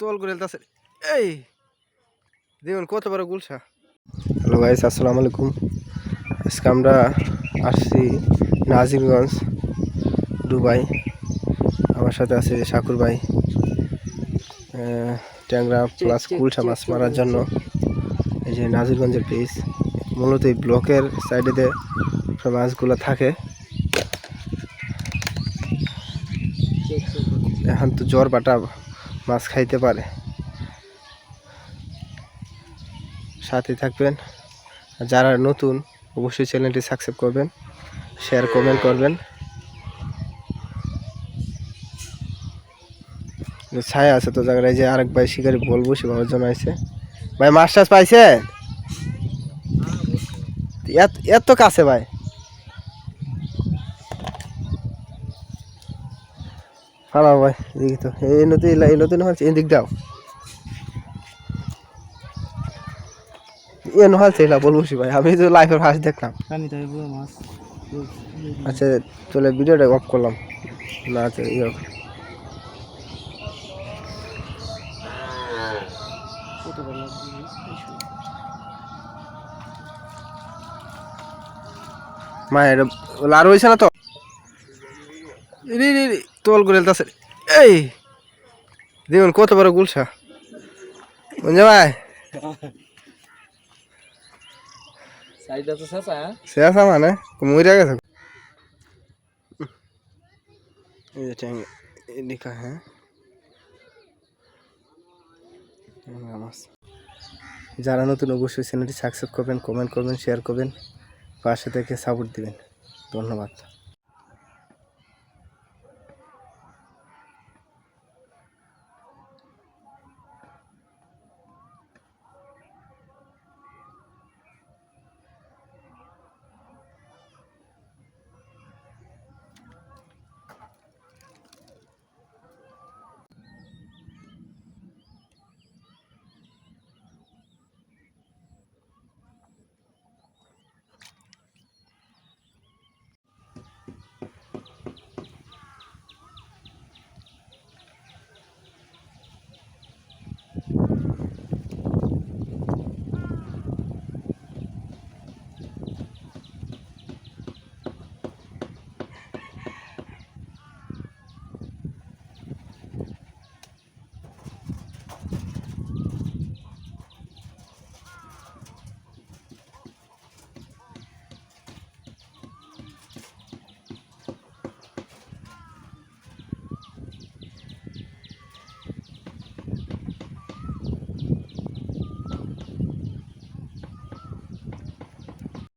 তোল করে এই দেখুন কত বড় গুলশা? হ্যালো গাইস আসসালামু আলাইকুম। আজকে আমরা আসছি নাজিরগঞ্জ দুবাই। আমার সাথে আছে শাকুর ভাই ট্যাংরা প্লাস কুলশা মাছ মারার জন্য। এই যে নাজিরগঞ্জের পিস মূলত এই ব্লকের সাইডেতে মাছগুলো থাকে। এখন তো জ্বর বাটা মাছ খাইতে পারে। সাথে থাকবেন। আর যারা নতুন অবশ্যই চ্যানেলটি সাবস্ক্রাইব করবেন শেয়ার কমেন্ট করবেন। ছায়া আছে তো জায়গায় যে আরেক ভাই শিকারি বলব সেভাবে জন্য আছে ভাই মাছ টাছ পাইছে এত এত কাছে ভাই। ফালাও ভাই এদিকে তো এই নদী এই নদী নহল এদিক দাও এ নহল ছিল বলব ভাই আমি তো লাইফের ফার্স্ট দেখলাম আচ্ছা চলে ভিডিওটা অফ করলাম না আচ্ছা ইয়ে কত বড় লাগবে মা এটা লার হয়েছে না তো রে রে তোল করে এলতাছে এই দেখুন কত বড় গুলশা। বুঝছে ভাই। সাইডটা তো শেষা সে আছে মানে গেছে। হ্যাঁ? যারা নতুন অবশ্যই চ্যানেলটি সাবস্ক্রাইব করবেন কমেন্ট করবেন শেয়ার করবেন পাশে থেকে সাপোর্ট দিবেন। ধন্যবাদ।